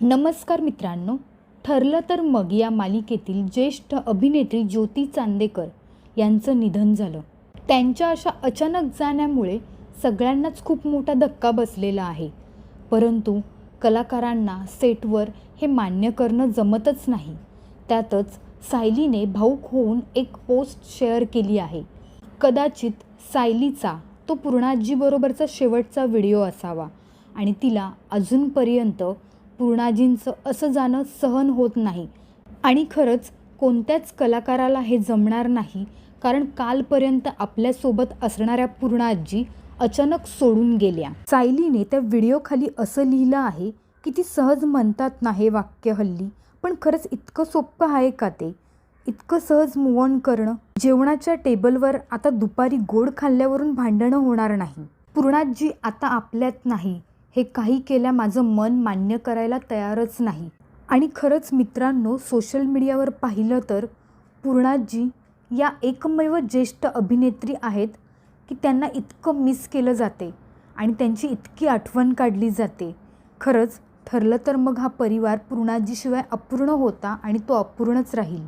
नमस्कार मित्रांनो ठरलं तर मग या मालिकेतील ज्येष्ठ अभिनेत्री ज्योती चांदेकर यांचं निधन झालं. त्यांच्या अशा अचानक जाण्यामुळे सगळ्यांनाच खूप मोठा धक्का बसलेला आहे. परंतु कलाकारांना सेटवर हे मान्य करणं जमतच नाही. त्यातच सायलीने भाऊक होऊन एक पोस्ट शेअर केली आहे. कदाचित सायलीचा तो पूर्णाजीबरोबरचा शेवटचा व्हिडिओ असावा आणि तिला अजूनपर्यंत पूर्णाजींचं असं जाणं सहन होत नाही. आणि खरंच कोणत्याच कलाकाराला हे जमणार नाही कारण कालपर्यंत आपल्यासोबत असणाऱ्या पूर्णाजी अचानक सोडून गेल्या. सायलीने त्या व्हिडिओखाली असं लिहिलं आहे की ती सहज म्हणतात ना हे वाक्य हल्ली पण खरंच इतकं सोपं आहे का ते? इतकं सहज मूव ऑन करणं? जेवणाच्या टेबलवर आता दुपारी गोड खाल्ल्यावरून भांडणं होणार नाही. पूर्णाजी आता आपल्यात नाही. हे काही केल्या माझं मन मान्य करायला तयारच नाही. आणि खरंच मित्रांनो सोशल मीडियावर पाहिलं तर पूर्णाजी या एकमेव ज्येष्ठ अभिनेत्री आहेत की त्यांना इतकं मिस केलं जाते आणि त्यांची इतकी आठवण काढली जाते. खरंच ठरलं तर मग हा परिवार पूर्णाजीशिवाय अपूर्ण होता आणि तो अपूर्णच राहील.